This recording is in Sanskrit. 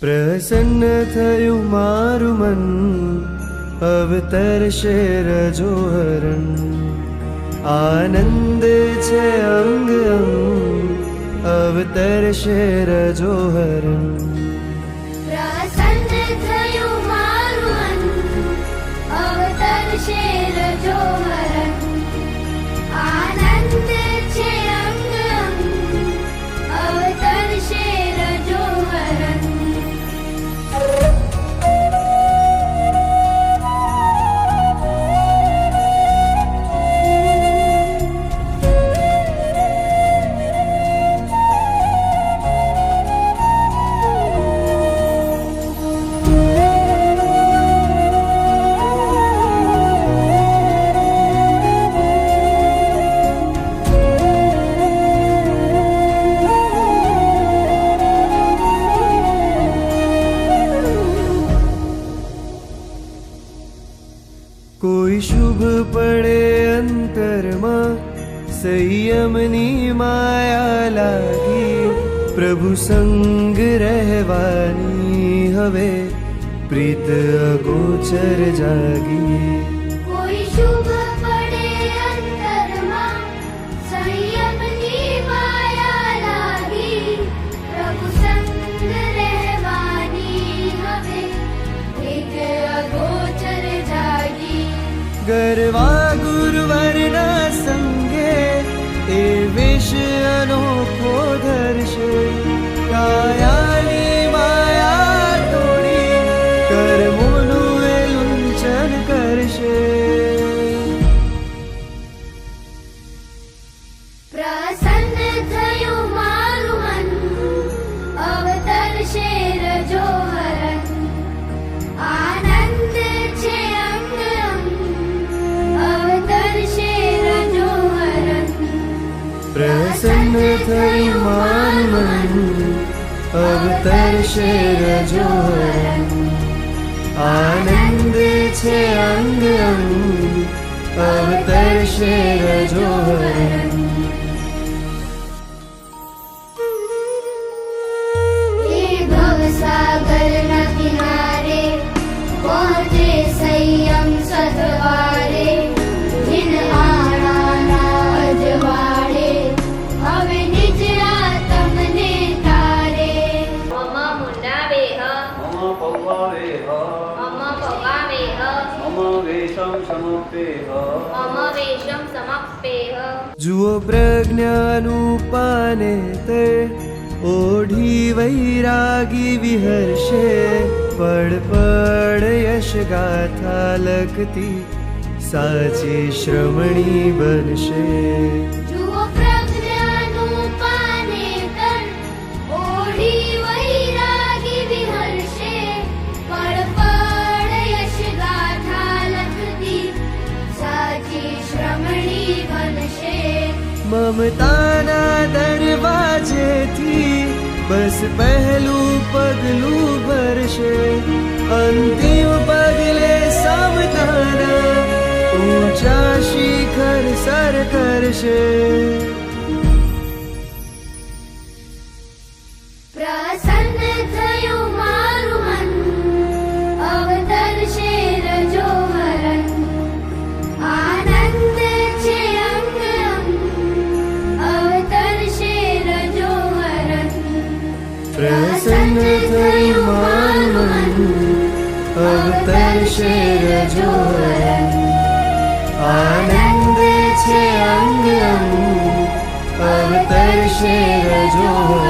પ્રસન્ન થયું મારું મન અવતરશે રજોહરણ આનંદ છે અંગ અંગ અવતરશે રજો હરણ થયું મારું અવતરશે રજો હરણ પડે અંતરમાં સંયમની માયા લાગી પ્રભુ સંગ રહેવાની હવે પ્રીત અગોચર જાગી ગરવા ગુરુવરના સંગે એ વેશ પ્રસન્ન થઈ મારું મન અવતરશે રજો આનંદ છે અંગ અંગ અવતરશે वावेहा समाप्ते समाप्ते जु प्रज्ञाननुपाने ओढी वैरागी विहर्षे पड् यश गाथा लगती सा श्रवणी बनशे। મમતાના દરવાજેથી બસ પહેલું પગલું ભરશે અંતિમ પગલે સમતાના ઊંચા શિખર સર કરશે ધન્ય થઈ માનવું અવતરશે રજો આનંદ છે અંગમ અવતરશે રજો